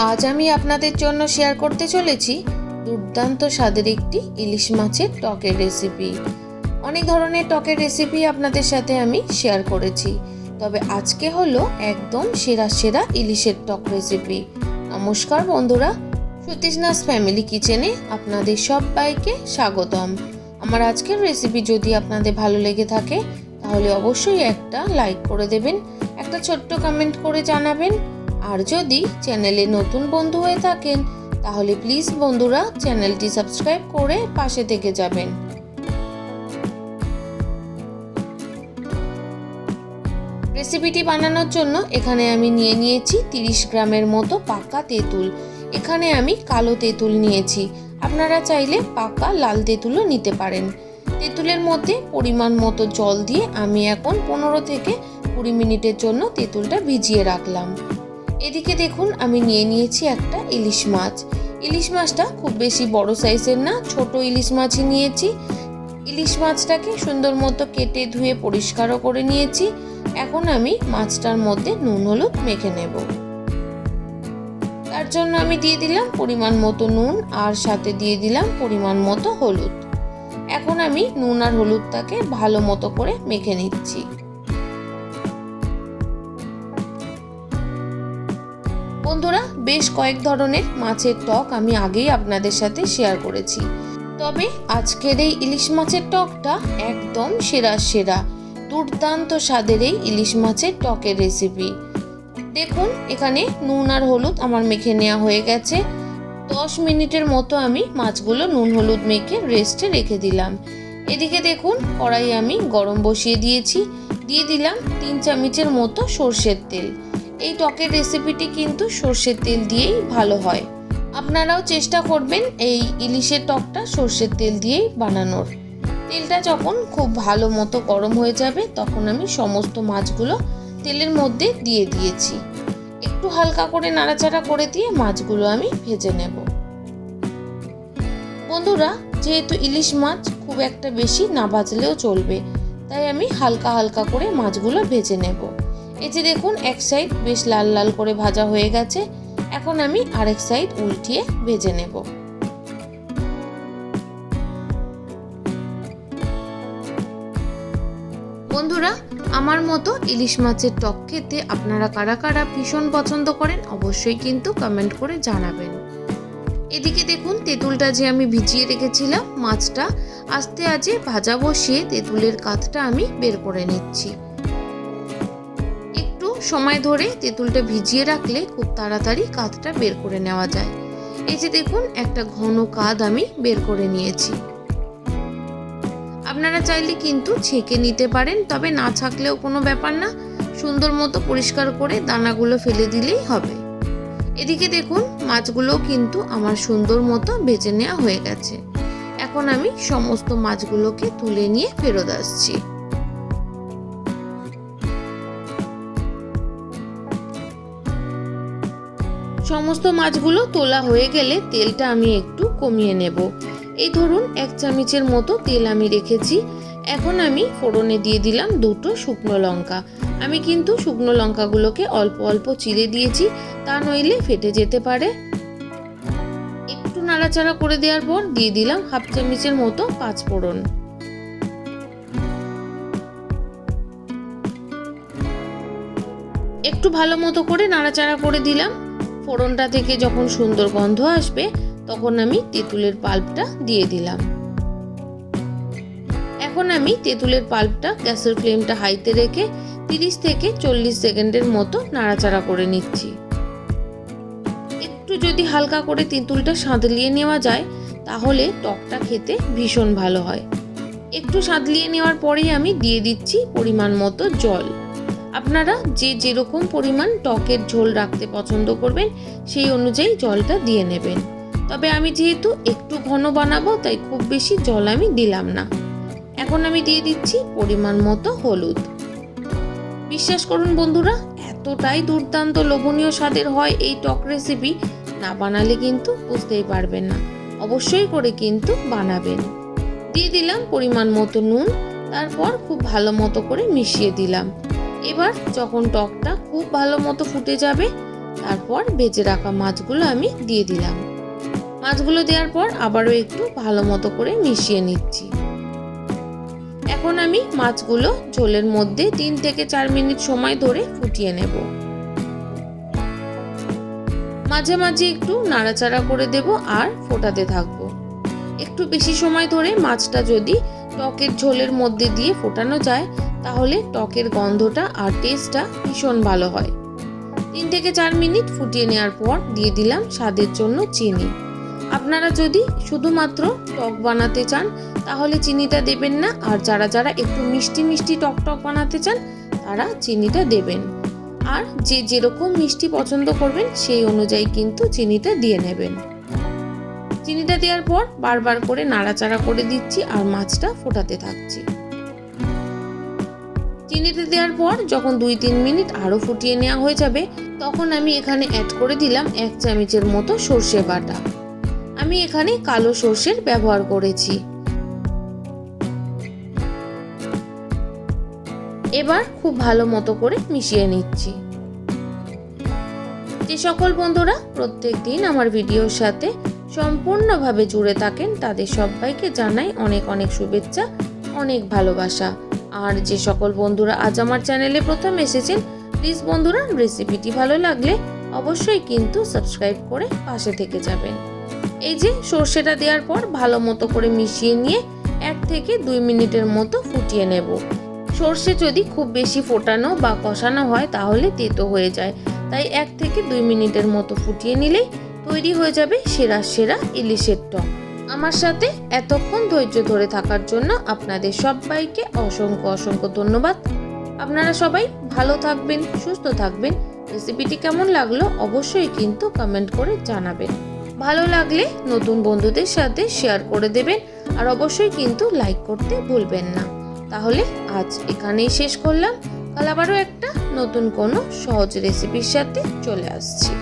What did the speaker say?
আজ আমি আপনাদের জন্য শেয়ার করতে চলেছি দুর্দান্ত স্বাদের একটি ইলিশ মাছের টকের রেসিপি অনেক ধরনের টকের রেসিপি আপনাদের সাথে আমি শেয়ার করেছি। তবে আজকে হলো একদম সেরা সেরা ইলিশের টক রেসিপি নমস্কার বন্ধুরা, সতীশনাথ ফ্যামিলি কিচেনে আপনাদের সবাইকে স্বাগতম। আমার আজকের রেসিপি যদি আপনাদের ভালো লেগে থাকে, তাহলে অবশ্যই একটা লাইক করে দেবেন, একটা ছোট্ট কমেন্ট করে জানাবেন। আর যদি চ্যানেলে নতুন বন্ধু হয়ে থাকেন, তাহলে প্লিজ বন্ধুরা চ্যানেলটি সাবস্ক্রাইব করে পাশে থেকে যাবেন। রেসিপিটি বানানোর জন্য এখানে আমি নিয়ে নিয়েছি তিরিশ গ্রামের মতো পাকা তেঁতুল। এখানে আমি কালো তেঁতুল নিয়েছি। আপনারা চাইলে পাকা লাল তেঁতুলও নিতে পারেন। তেঁতুলের মধ্যে পরিমাণ মতো জল দিয়ে আমি এখন পনেরো থেকে কুড়ি মিনিটের জন্য তেঁতুলটা ভিজিয়ে রাখলাম। এদিকে দেখুন, আমি নিয়ে নিয়েছি একটা ইলিশ মাছ। ইলিশ মাছটা খুব বেশি বড় সাইজের না, ছোট ইলিশ মাছই নিয়েছি। ইলিশ মাছটাকে সুন্দর মতো কেটে ধুয়ে পরিষ্কারও করে নিয়েছি। এখন আমি মাছটার মধ্যে নুন, হলুদ মেখে নেব। তার জন্য আমি দিয়ে দিলাম পরিমাণ মতো নুন আর সাথে দিয়ে দিলাম পরিমাণ মতো হলুদ। এখন আমি নুন আর হলুদটাকে ভালো মতো করে মেখে নিচ্ছি। বন্ধুরা, বেশ কয়েক ধরনের মাছের টক আমি আগেই আপনাদের সাথে শেয়ার করেছি। তবে আজকের এই ইলিশ মাছের টকটা একদম সেরা সেরা, দুর্দান্ত স্বাদের এই ইলিশ মাছের টকের রেসিপি দেখুন, এখানে নুন আর হলুদ আমার মেখে নেওয়া হয়ে গেছে। দশ মিনিটের মতো আমি মাছগুলো নুন হলুদ মেখে রেস্টে রেখে দিলাম। এদিকে দেখুন কড়াই আমি গরম বসিয়ে দিয়েছি। দিয়ে দিলাম তিন চামচের মতো সর্ষের তেল। এই টকের রেসিপিটি কিন্তু সর্ষের তেল দিয়েই ভালো হয়। আপনারাও চেষ্টা করবেন এই ইলিশের টকটা সর্ষের তেল দিয়েই বানানোর। তেলটা যখন খুব ভালো মতো গরম হয়ে যাবে, তখন আমি সমস্ত মাছগুলো তেলের মধ্যে দিয়ে দিয়েছি। একটু হালকা করে নাড়াচাড়া করে দিয়ে মাছগুলো আমি ভেজে নেব। বন্ধুরা, যেহেতু ইলিশ মাছ খুব একটা বেশি না ভাজলেও চলবে, তাই আমি হালকা হালকা করে মাছগুলো ভেজে নেব। এই যে দেখুন, এক সাইড বেশ লাল লাল করে ভাজা হয়ে গেছে। এখন আমি আরেক সাইড উল্টিয়ে ভেজে নেব। বন্ধুরা, আমার মতো ইলিশ মাছের টক খেতে আপনারা কারা কারা ভীষণ পছন্দ করেন, অবশ্যই কিন্তু কমেন্ট করে জানাবেন। এদিকে দেখুন, তেঁতুলটা যে আমি ভিজিয়ে রেখেছিলাম, মাছটা আস্তে আজে ভাজা বসিয়ে তেঁতুলের কাতটা আমি বের করে নিচ্ছি। সময় ধরে তেঁতুলটা ভিজিয়ে রাখলে খুব তাড়াতাড়ি কাঁধটা বের করে নেওয়া যায়। এই যে দেখুন, একটা ঘন কাঁধ আমি বের করে নিয়েছি। আপনারা চাইলে কিন্তু ছেঁকে নিতে পারেন, তবে না ছাকলেও কোনো ব্যাপার না। সুন্দর মতো পরিষ্কার করে দানাগুলো ফেলে দিলেই হবে। এদিকে দেখুন মাছগুলো কিন্তু আমার সুন্দর মতো ভেজে নেওয়া হয়ে গেছে। এখন আমি সমস্ত মাছগুলোকে তুলে নিয়ে ফেরত আসছি। সমস্ত মাছগুলো তোলা হয়ে গেলে তেলটা আমি একটু কমিয়ে নেব। এই ধরুন, এক চামচের মতো তেল আমি রেখেছি। এখন আমি ফোড়নে দিয়ে দিলাম দুটো শুকনো লঙ্কা। আমি কিন্তু শুকনো লঙ্কাগুলোকে অল্প অল্প চিড়ে দিয়েছি, তা নইলে ফেটে যেতে পারে। একটু নাড়াচাড়া করে দেওয়ার পর দিয়ে দিলাম হাফ চামচের মতো পাঁচ ফোড়ন। একটু ভালো মতো করে নাড়াচাড়া করে দিলাম। ফোড়নটা থেকে যখন সুন্দর গন্ধ আসবে, তখন আমি তেঁতুলের পাল্পটা দিয়ে দিলাম। এখন আমি তেঁতুলের পাল্পটা গ্যাসের ফ্লেমটা হাইতে রেখে তিরিশ থেকে চল্লিশ সেকেন্ডের মতো নাড়াচাড়া করে নিচ্ছি। একটু যদি হালকা করে তেঁতুলটা সাঁতলিয়ে নেওয়া যায়, তাহলে টকটা খেতে ভীষণ ভালো হয়। একটু সাঁতলিয়ে নেওয়ার পরেই আমি দিয়ে দিচ্ছি পরিমাণ মতো জল। আপনারা যে যেরকম পরিমাণ টকের ঝোল রাখতে পছন্দ করবেন, সেই অনুযায়ী জলটা দিয়ে নেবেন। তবে আমি যেহেতু একটু ঘন বানাবো, তাই খুব বেশি জল আমি দিলাম না। এখন আমি দিয়ে দিচ্ছি পরিমাণ মতো হলুদ। বিশ্বাস করুন বন্ধুরা, এতটাই দুর্দান্ত লোভনীয় স্বাদের হয় এই টক রেসিপি, না বানালে কিন্তু বুঝতেই পারবেন না। অবশ্যই করে কিন্তু বানাবেন। দিয়ে দিলাম পরিমাণ মতো নুন, তারপর খুব ভালো মতো করে মিশিয়ে দিলাম। এবার যখন টকটা খুব ভালো মতো ফুটে যাবে, তারপর ভেজে রাখা মাছগুলো আমি দিয়ে দিলাম। মাছগুলো দেওয়ার পর আবারও একটু ভালো মতো করে মিশিয়ে নিচ্ছি। এখন আমি মাছগুলো ঝোলের মধ্যে তিন থেকে চার মিনিট সময় ধরে ফুটিয়ে নেব। মাঝে মাঝে একটু নাড়াচাড়া করে দেব আর ফোটাতে থাকব। একটু বেশি সময় ধরে মাছটা যদি টকের ঝোলের মধ্যে দিয়ে ফোটানো যায় তাহলে টকের গন্ধটা আর টেস্টটা ভীষণ ভালো হয়। তিন থেকে চার মিনিট ফুটিয়ে নেওয়ার পর দিয়ে দিলাম স্বাদের জন্য চিনি। আপনারা যদি শুধুমাত্র টক বানাতে চান, তাহলে চিনিটা দেবেন না। আর যারা যারা একটু মিষ্টি মিষ্টি টক টক বানাতে চান, তারা চিনিটা দেবেন। আর যে যেরকম মিষ্টি পছন্দ করবেন, সেই অনুযায়ী কিন্তু চিনিটা দিয়ে নেবেন। চিনিটা দেওয়ার পর বারবার করে নাড়াচাড়া করে দিচ্ছি আর মাছটা ফোটাতে থাকছি। চিনিতে দেওয়ার পর যখন দুই তিন মিনিট আরও ফুটিয়ে নেওয়া হয়ে যাবে, তখন আমি এখানে অ্যাড করে দিলাম এক চামচের মতো সর্ষে বাটা। আমি এখানে কালো সর্ষের ব্যবহার করেছি। এবার খুব ভালো মতো করে মিশিয়ে নিচ্ছি। যে সকল বন্ধুরা প্রত্যেক দিন আমার ভিডিওর সাথে সম্পূর্ণভাবে জুড়ে থাকেন, তাদের সবাইকে জানাই অনেক অনেক শুভেচ্ছা, অনেক ভালোবাসা। আর যে সকল বন্ধুরা আজ আমার চ্যানেলে প্রথম এসেছেন প্লিজ বন্ধুরা রেসিপিটি ভালো লাগলে অবশ্যই কিন্তু সাবস্ক্রাইব করে পাশে থেকে যাবেন। এই যে সর্ষেটা দেওয়ার পর ভালো মতো করে মিশিয়ে নিয়ে এক থেকে দুই মিনিটের মতো ফুটিয়ে নেব। সর্ষে যদি খুব বেশি ফোটানো বা কষানো হয় তাহলে তেতো হয়ে যায়। তাই এক থেকে দুই মিনিটের মতো ফুটিয়ে নিলেই তৈরি হয়ে যাবে সেরা সেরা ইলিশের টক। আমার সাথে এতক্ষণ ধৈর্য ধরে থাকার জন্য আপনাদের সবাইকে অসংখ্য অসংখ্য ধন্যবাদ। আপনারা সবাই ভালো থাকবেন, সুস্থ থাকবেন। রেসিপিটি কেমন লাগল অবশ্যই কিন্তু কমেন্ট করে জানাবেন। ভালো লাগলে নতুন বন্ধুদের সাথে শেয়ার করে দেবেন আর অবশ্যই কিন্তু লাইক করতে ভুলবেন না। তাহলে আজ এখানেই শেষ করলাম। কাল আবারও একটা নতুন কোনো সহজ রেসিপির সাথে চলে আসছি।